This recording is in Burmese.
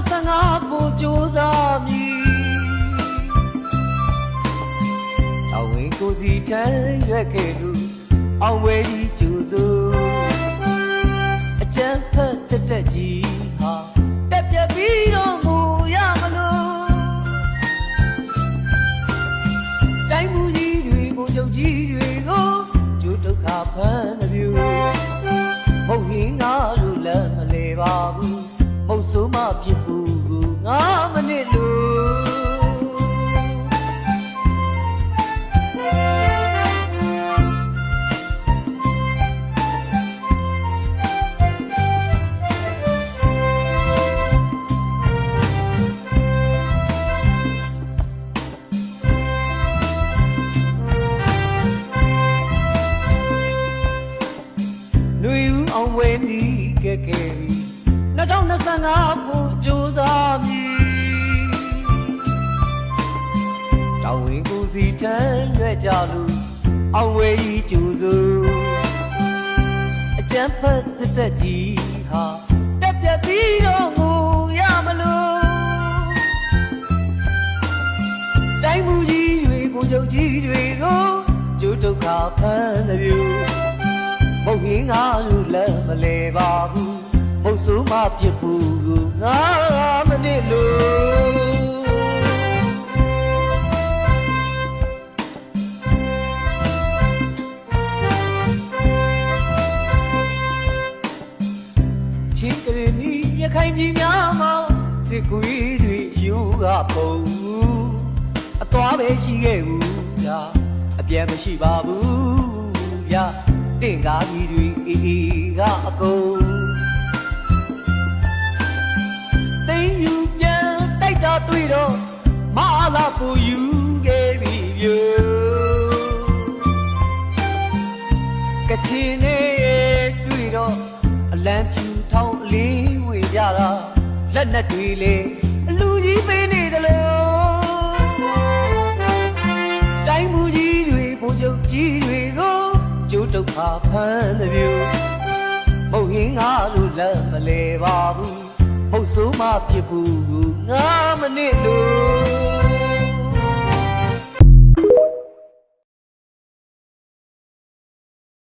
2025ပိုကြိုးစားမည်တောင်းဝင်ကိုစီထမ်းရွက်ခဲ့သူအောင်ဝဲကြီးကြိုးစို့အကျန်းဖတ်စက်တက်ကြီးဟာတက်ပြပြီးတော့မူရမလို့တိုင်းမူကြီးတွေပုံချုပ်ကြီးတွေကိုကျိုးဒုက္ခဖန်သပြူမဟုတ်ရင်ငါတို့လည်းမလဲပါဘူးမဟုတ်ဆိုမှဖြစ် ဘူးငါမနစ်လို့လူယူအောင်ဝဲနီးခဲ့ခဲ့ပြီ 2025ကိုကြိုးစားမည်တောင်းဝင်ကိုစီတန်းရွက်ကြလို့အောင်ဝဲကြီးကြိုးစိုးအကျန်းဖတ်စစ်တက်ကြီးဟာတက်ပြက်ပြီးတော့ငိုရမလို့တိုင်းမှုကြီးတွေဘုံချုပ်ကြီးတွေကိုကျိုးဒုက္ခဖန်သပြူမဟုတ်ရင်ငါတို့လည်းမလဲပါဘူး မဟုတ်ဆိုးမဖြစ်ဘူးငါမနစ်လို့ချင်းကလေးနီရခိုင်ပြည်များမှာစစ်ကွေးတွေယူကပုံအသွားပဲရှိခဲ့ဘူးညာအပြတ်မရှိပါဘူး ပူယူခဲ့ပြီပြိုကချင်နဲ့တွေ့တော့အလံဖြူထောင်းအလေးဝေကြတာလက်နဲ့တွေလေအလူကြီးပေးနေတယ်လို့တိုင်းမှုကြီးတွေဘုံချုပ်ကြီးတွေကိုကျိုးဒုက္ခဖန်သပြူမဟုတ်ရင်ငါတို့လည်းမလဲပါဘူးဟုတ်ဆိုးမဖြစ်ဘူးငါမနစ်လို့